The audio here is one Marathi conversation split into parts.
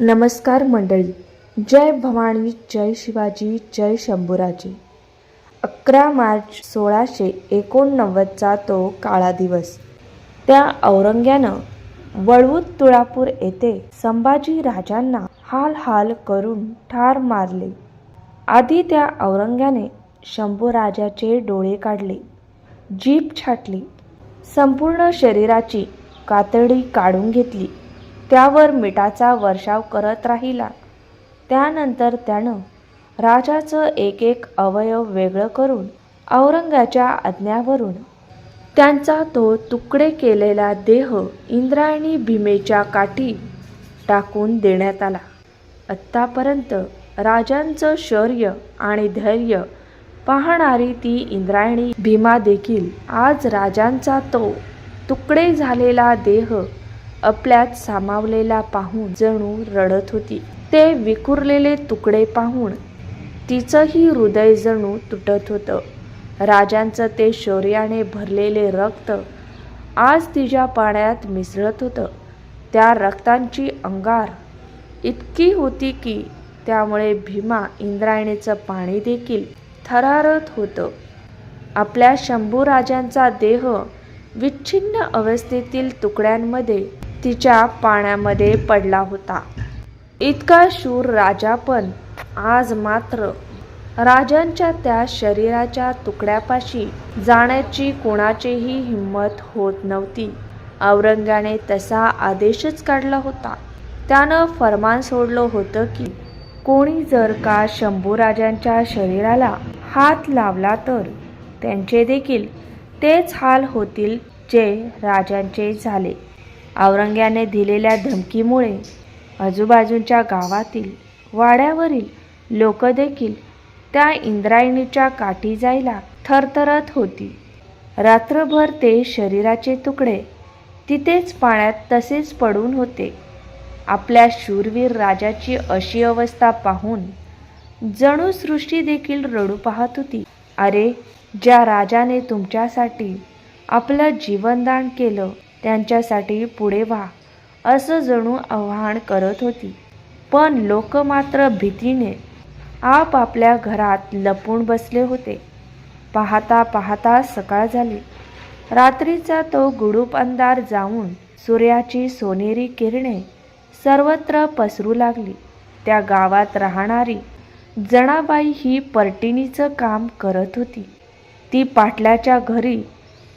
नमस्कार मंडळी. जय भवानी जय शिवाजी जय शंभूराजी. अकरा मार्च सोळाशे एकोणनव्वदचा तो काळा दिवस. त्या औरंग्यानं वळवूत तुळापूर येथे संभाजी राजांना हाल हाल करून ठार मारले. आधी त्या औरंग्याने शंभूराजाचे डोळे काढले जीभ छाटली संपूर्ण शरीराची कातडी काढून घेतली. त्यावर मिठाचा वर्षाव करत राहिला. त्यानंतर त्यानं राजाचं एक एक अवयव वेगळं करून औरंगाच्या आज्ञावरून त्यांचा तो तुकडे केलेला देह इंद्रायणी भीमेच्या काठी टाकून देण्यात आला. आत्तापर्यंत राजांचं शौर्य आणि धैर्य पाहणारी ती इंद्रायणी भीमा देखील आज राजांचा तो तुकडे झालेला देह आपल्यात सामावलेला पाहून जणू रडत होती. ते विखुरलेले तुकडे पाहून तिचंही हृदय जणू तुटत होतं. राजांचं ते शौर्याने भरलेले रक्त आज तिच्या पाण्यात मिसळत होतं. त्या रक्तांची अंगार इतकी होती की त्यामुळे भीमा इंद्रायणीचं पाणी देखील थरारत होतं. आपल्या शंभू राजांचा देह विच्छिन्न अवस्थेतील तुकड्यांमध्ये तिच्या पाण्यामध्ये पडला होता. इतका शूर राजा पण आज मात्र राजांच्या त्या शरीराच्या तुकड्यापाशी जाण्याची कोणाचीही हिंमत होत नव्हती. औरंगाने तसा आदेशच काढला होता. त्यानं फरमान सोडलं होतं की कोणी जर का शंभूराजांच्या शरीराला हात लावला तर त्यांचे देखील तेच हाल होतील जे राजांचे झाले. औरंग्याने दिलेल्या धमकीमुळे आजूबाजूच्या गावातील वाड्यावरील लोक देखील त्या इंद्रायणीच्या काठी जायला थरथरत होती. रात्रभर ते शरीराचे तुकडे तिथेच पाण्यात तसेच पडून होते. आपल्या शूरवीर राजाची अशी अवस्था पाहून जणू सृष्टी देखील रडू पाहत होती. अरे ज्या राजाने तुमच्यासाठी आपलं जीवनदान केलं त्यांच्यासाठी पुढे व्हा असं जणू आव्हान करत होती. पण लोक मात्र भीतीने आपापल्या घरात लपून बसले होते. पाहता पाहता सकाळ झाली. रात्रीचा तो गुडूप अंधार जाऊन सूर्याची सोनेरी किरणे सर्वत्र पसरू लागली. त्या गावात राहणारी जणाबाई ही पर्टिनीचं काम करत होती. ती पाटलाच्या घरी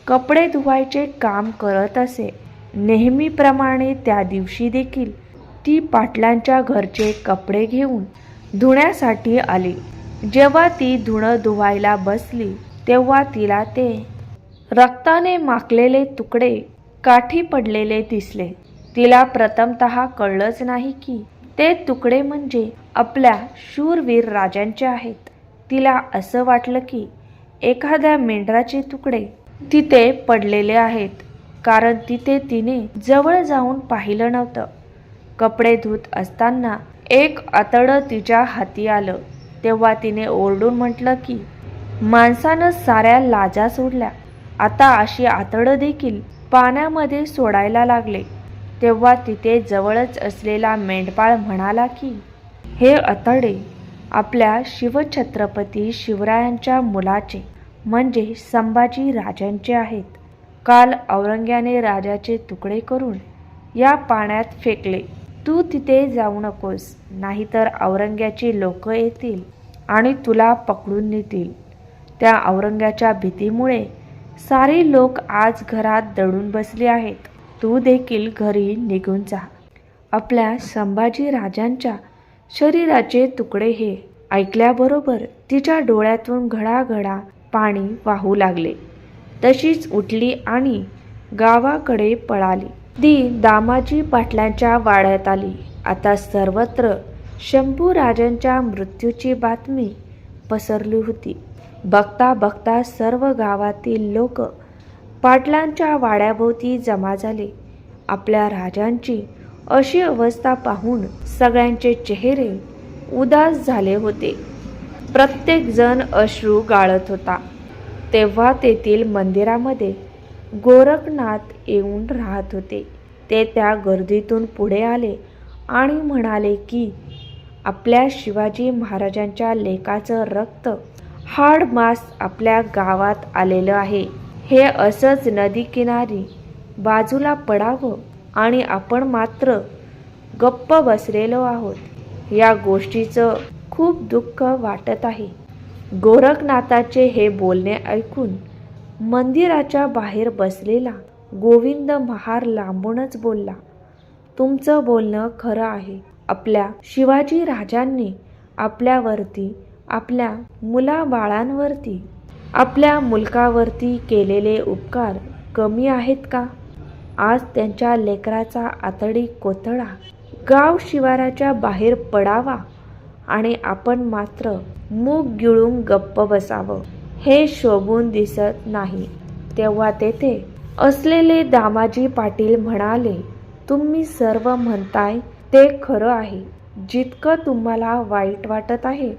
कपडे धुवायचे काम करत असे. नेहमीप्रमाणे त्या दिवशी देखील ती पाटलांच्या घरचे कपडे घेऊन धुण्यासाठी आली. जेव्हा ती धुणं धुवायला बसली तेव्हा तिला ते रक्ताने माखलेले तुकडे काठी पडलेले दिसले. तिला प्रथमत कळलंच नाही की ते तुकडे म्हणजे आपल्या शूरवीर राजांचे आहेत. तिला असं वाटलं की एखाद्या मेंढराचे तुकडे तिथे पडलेले आहेत कारण तिथे तिने जवळ जाऊन पाहिलं नव्हतं. कपडे धुत असताना एक आतडं तिच्या हाती आलं. तेव्हा तिने ओरडून म्हटलं की माणसानं साऱ्या लाजा सोडल्या. आता अशी आतडं देखील पाण्यामध्ये सोडायला लागले. तेव्हा तिथे जवळच असलेला मेंढपाळ म्हणाला की हे अतडे आपल्या शिवछत्रपती शिवरायांच्या मुलाचे म्हणजे संभाजी राजांचे आहेत. काल औरंग्याने राजाचे तुकडे करून या पाण्यात फेकले. तू तिथे जाऊ नकोस नाहीतर औरंग्याची लोक येतील आणि तुला पकडून नेतील. त्या औरंग्याच्या भीतीमुळे सारे लोक आज घरात दडून बसले आहेत. तू देखील घरी निघून जा. आपल्या संभाजी राजांच्या शरीराचे तुकडे हे ऐकल्याबरोबर तिच्या डोळ्यातून घडाघडा पाणी वाहू लागले. तशीच उठली आणि गावाकडे पळाली. ती दामाजी पाटलांच्या वाड्यात आली. आता सर्वत्र शंभू राजांच्या मृत्यूची बातमी पसरली होती. बघता बघता सर्व गावातील लोक पाटलांच्या वाड्याभोवती जमा झाले. आपल्या राजांची अशी अवस्था पाहून सगळ्यांचे चेहरे उदास झाले होते. प्रत्येकजण अश्रू गाळत होता. तेव्हा तेथील मंदिरामध्ये गोरखनाथ येऊन राहत होते. ते त्या गर्दीतून पुढे आले आणि म्हणाले की आपल्या शिवाजी महाराजांच्या लेकाचं रक्त हाड मास आपल्या गावात आलेलं आहे. हे असंच नदी किनारी बाजूला पडावं आणि आपण मात्र गप्प बसलेलो आहोत. या गोष्टीचं खूप दुःख वाटत आहे. गोरखनाथाचे हे बोलणे ऐकून मंदिराच्या बाहेर बसलेला गोविंद महार लांबूनच बोलला तुमचं बोलणं खरं आहे. आपल्या शिवाजी राजांनी आपल्यावरती आपल्या मुलाबाळांवरती आपल्या मुलकावरती केलेले उपकार कमी आहेत का? आज त्यांच्या लेकराचा आतडी कोथळा गाव शिवाराच्या बाहेर पडावा आणि आपण मात्र मूग गिळून गप्प बसावं हे शोभून दिसत नाही. तेव्हा तेथे असलेले दामाजी पाटील म्हणाले तुम्ही सर्व म्हणताय ते खरं आहे. जितकं तुम्हाला वाईट वाटत आहे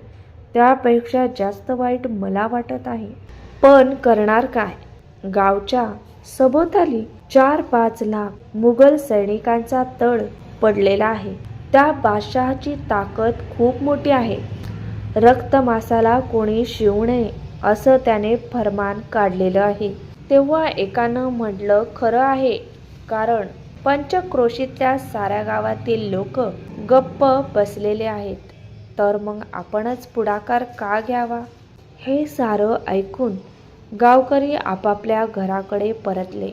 त्यापेक्षा जास्त वाईट मला वाटत आहे. पण करणार काय? गावच्या सभोवताली चार पाच लाख मुघल सैनिकांचा तळ पडलेला आहे. त्या बादशहाची ताकद खूप मोठी आहे. रक्तमासाला कोणी शिवू नये असं त्याने फरमान काढलेलं आहे. तेव्हा एकानं म्हटलं खरं आहे. कारण पंचक्रोशीतल्या साऱ्या गावातील लोक गप्प बसलेले आहेत. तर मग आपणच पुढाकार का घ्यावा? हे सारं ऐकून गावकरी आपापल्या घराकडे परतले.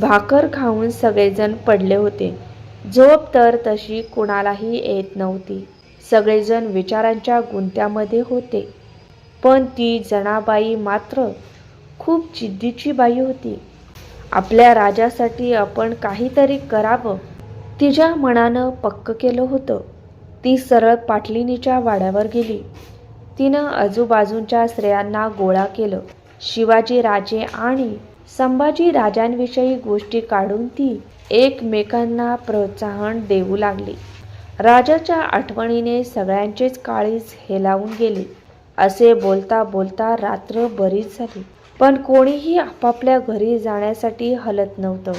भाकर खाऊन सगळेजण पडले होते. झोप तर तशी कुणालाही येत नव्हती. सगळेजण विचारांच्या गुंत्यामध्ये होते. पण ती जणाबाई मात्र खूप जिद्दीची बाई होती. आपल्या राजासाठी आपण काहीतरी करावं. तिच्या मनानं पक्क केलं होतं. ती सरळ पाटलिनीच्या वाड्यावर गेली. तिनं आजूबाजूच्या स्त्रियांना गोळा केलं. शिवाजी राजे आणि संभाजी राजांविषयी गोष्टी काढून ती एकमेकांना प्रोत्साहन देऊ लागले. राजाच्या आठवणीने सगळ्यांचेच काळीज हेलावून गेले. असे बोलता बोलता रात्र बरीच झाली. पण कोणीही आपापल्या घरी जाण्यासाठी हलत नव्हतं.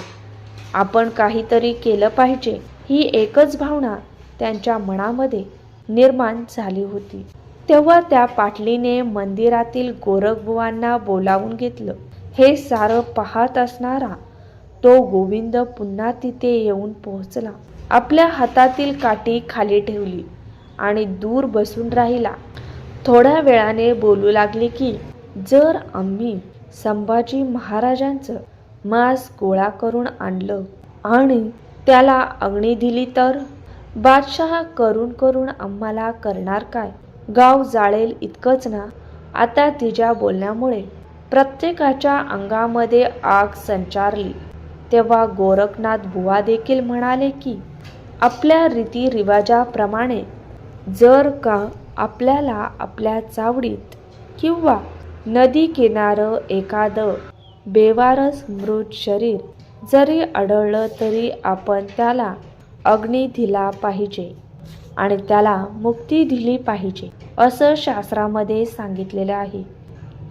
आपण काहीतरी केलं पाहिजे ही एकच भावना त्यांच्या मनामध्ये निर्माण झाली होती. तेव्हा त्या पाटलीने मंदिरातील गोरखबुवांना बोलावून घेतलं हे सारं पाहत असणारा तो गोविंद पुन्हा तिथे येऊन पोहोचला. आपल्या हातातील काठी खाली ठेवली आणि दूर बसून राहिला. थोड्या वेळाने बोलू लागले की जर आम्ही संभाजी महाराजांचं मांस गोळा करून आणलं आणि त्याला अग्नी दिली तर बादशहा करून करून आम्हाला करणार काय? गाव जाळेल इतकंच ना? आता तिच्या बोलण्यामुळे प्रत्येकाच्या अंगामध्ये आग संचारली. तेव्हा गोरखनाथ बुवा देखील म्हणाले की आपल्या रीतिरिवाजाप्रमाणे जर का आपल्याला आपल्या चावडीत किंवा नदी किनारं एखादं बेवारस मृत शरीर जरी आढळलं तरी आपण त्याला अग्नी दिला पाहिजे आणि त्याला मुक्ती दिली पाहिजे असं शास्त्रामध्ये सांगितलेलं आहे.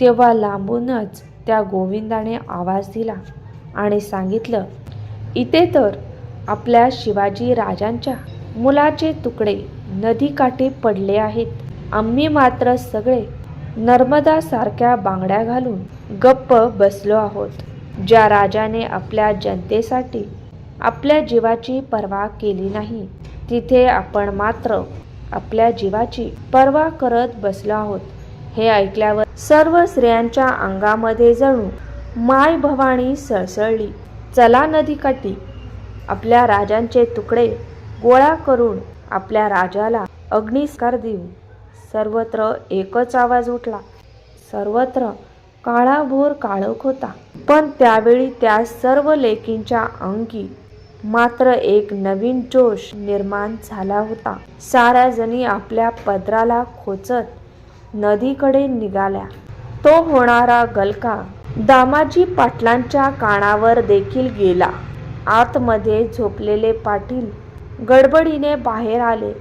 तेव्हा लांबूनच त्या गोविंदाने आवाज दिला. आणि सांगितलं इथे तर आपल्या शिवाजी राजांच्या मुलाचे तुकडे नदीकाठी पडले आहेत. आम्ही मात्र सगळे नर्मदासारख्या बांगड्या घालून गप्प बसलो आहोत. ज्या राजाने आपल्या जनतेसाठी आपल्या जीवाची पर्वा केली नाही तिथे आपण मात्र आपल्या जीवाची पर्वा करत बसलो आहोत. हे ऐकल्यावर सर्व स्त्रियांच्या अंगामध्ये जणू माय भवानी सळसळली. चला नदीकाठी आपल्या राजांचे तुकडे गोळा करून आपल्या राजाला अग्निस्कार देऊ सर्वत्र एकच आवाज उठला. सर्वत्र काळाभोर काळोख होता. पण त्यावेळी त्या सर्व लेकींच्या अंगी मात्र एक नवीन जोश निर्माण झाला होता. साऱ्या जणी आपल्या पदराला खोचत नदीकडे निघाल्या. तो होणारा गलका दामाजी पाटलांच्या कानावर देखील गेला. आतमध्ये झोपलेले पाटील गडबडीने बाहेर आले.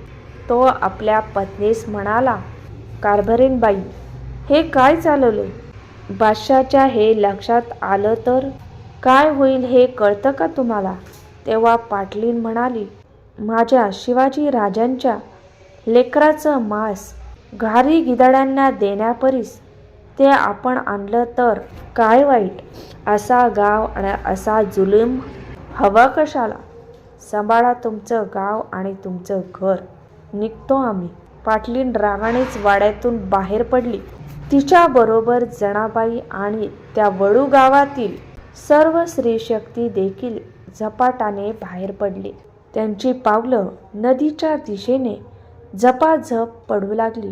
तो आपल्या पत्नीस म्हणाला कारभारीणबाई हे काय चालवले? बादशाच्या हे लक्षात आलं तर काय होईल हे कळतं का तुम्हाला? तेव्हा पाटलीन म्हणाली माझ्या शिवाजी राजांच्या लेकराचं मांस घारी गिदाड्यांना देण्यापरीस ते आपण आणलं तर काय वाईट? असा गाव आणि असा जुलूम हवा कशाला? सांभाळा तुमचं गाव आणि तुमचं घर. निघतो आम्ही. पाटलीन रागानेच वाड्यातून बाहेर पडली. तिच्याबरोबर जणाबाई आणि त्या वडू गावातील सर्व स्त्रीशक्ती देखील झपाटाने बाहेर पडली. त्यांची पावलं नदीच्या दिशेने झपाझप पडू लागली.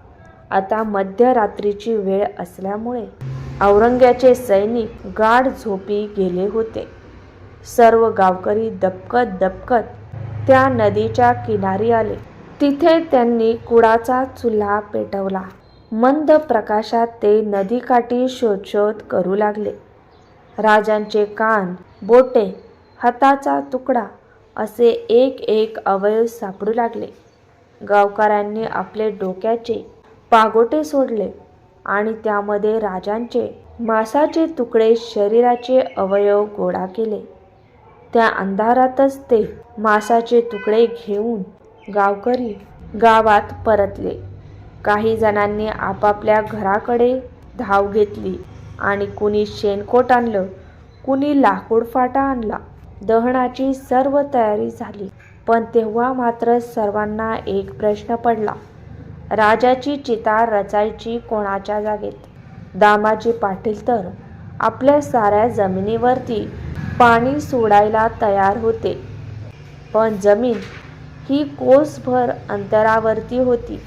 आता मध्यरात्रीची वेळ असल्यामुळे औरंग्याचे सैनिक गाढ झोपी गेले होते. सर्व गावकरी दबकत दबकत त्या नदीच्या किनारी आले. तिथे त्यांनी कुडाचा चुल्हा पेटवला. मंद प्रकाशात ते नदीकाठी शोधशोध करू लागले. राजांचे कान बोटे हाताचा तुकडा असे एक एक अवयव सापडू लागले. गावकऱ्यांनी आपले डोक्याचे पागोटे सोडले आणि त्यामध्ये राजांचे मांसाचे तुकडे शरीराचे अवयव गोळा केले. त्या अंधारातच ते मांसाचे तुकडे घेऊन गावकरी गावात परतले. काही जणांनी आपापल्या घराकडे धाव घेतली आणि कुणी शेणकोट आणलं कुणी लाकूड फाटा आणला. दहनाची सर्व तयारी झाली पण तेव्हा मात्र सर्वांना एक प्रश्न पडला. राजाची चिता रचायची कोणाच्या जागेत? दामाजी पाटील तर आपल्या साऱ्या जमिनीवरती पाणी सोडायला तयार होते. पण जमीन ही कोसभर अंतरावरती होती.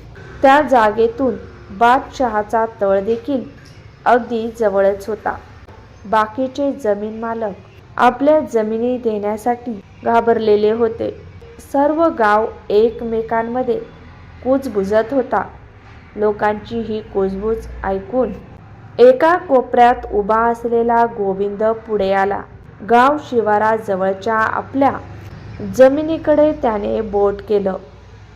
त्या जागेतून बादशहाचा तळ देखील अगदी जवळच होता. बाकीचे जमीन मालक आपल्या जमिनी देण्यासाठी घाबरलेले होते. सर्व गाव एकमेकांमध्ये कुजबुजत होता. लोकांची ही कुजबूज ऐकून एका कोपऱ्यात उभा असलेला गोविंद पुढे आला. गाव शिवाराजवळच्या आपल्या जमिनीकडे त्याने बोट केलं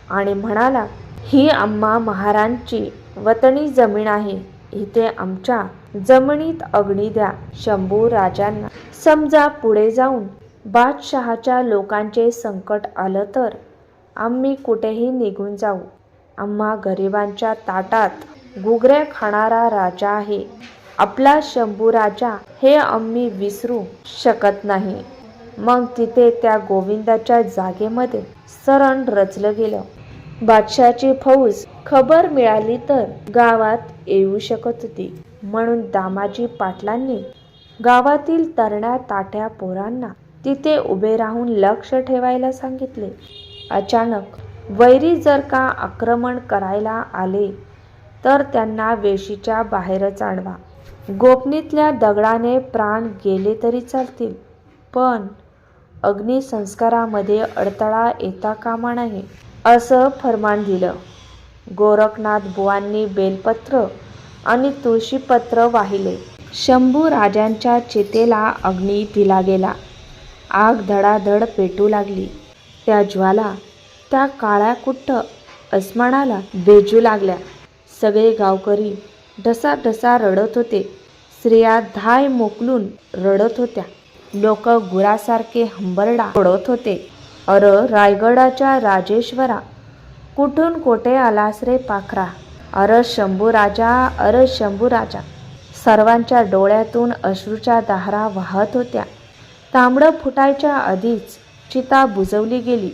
आणि म्हणाला ही आम्हा महारांची वतनी जमीन आहे. इथे आमच्या जमिनीत अग्नी द्या शंभू राजांना समजा पुढे जाऊन बादशहाच्या लोकांचे संकट आलं तर आम्ही कुठेही निघून जाऊ. आम्हा गरिबांच्या ताटात गुगऱ्या खाणारा राजा आहे. आपला शंभू राजा हे आम्ही विसरू शकत नाही. मग तिथे त्या गोविंदाच्या जागेमध्ये सरण रचलं गेलं. बादशाची फौज खबर मिळाली तर गावात येऊ शकत होती. म्हणून दामाजी पाटलांनी गावातील तरण्या ताट्या पोरांना तिथे उभे राहून लक्ष ठेवायला सांगितले. अचानक वैरी जर का आक्रमण करायला आले तर त्यांना वेशीच्या बाहेरच आणवा. गोपनीतल्या दगडाने प्राण गेले तरी चालतील पण अग्निसंस्कारामध्ये अडथळा येता कामा नये असं फरमान दिलं. गोरखनाथ बुवांनी बेलपत्र आणि तुळशीपत्र वाहिले. शंभू राजांच्या चितेला अग्नी दिला गेला. आग धडाधड पेटू लागली. त्या ज्वाला त्या काळ्या कुट्ट अस्मानाला बेजू लागल्या. सगळे गावकरी ढसा ढसा रडत होते. स्त्रिया धाय मोकलून रडत होत्या. लोक गुरासारखे हंबरडा पडत होते. अर रायगडाच्या राजेश्वरा कुठून कोठे आलास रे पाखरा? अर शंभू राजा अर शंभू राजा. सर्वांच्या डोळ्यातून अश्रूच्या दाहरा वाहत होत्या. तांबडं फुटायच्या आधीच चिता बुजवली गेली.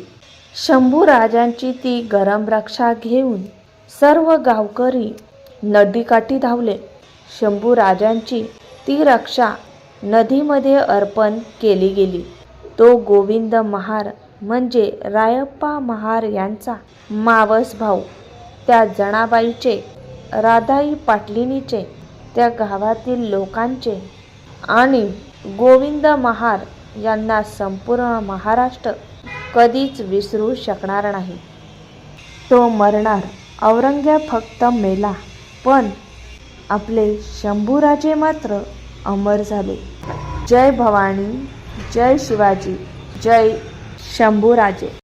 शंभू राजांची ती गरम रक्षा घेऊन सर्व गावकरी नदीकाठी धावले. शंभू राजांची ती रक्षा नदीमध्ये अर्पण केली गेली. तो गोविंद महार म्हणजे रायप्पा महार यांचा मावस भाऊ. त्या जणाबाईचे राधाई पाटलिनीचे त्या गावातील लोकांचे आणि गोविंद महार यांना संपूर्ण महाराष्ट्र कधीच विसरू शकणार नाही. तो मरणार. औरंग्या फक्त मेला. पण आपले शंभूराजे मात्र अमर झाले. जय भवानी जय शिवाजी जय शंभूराजे.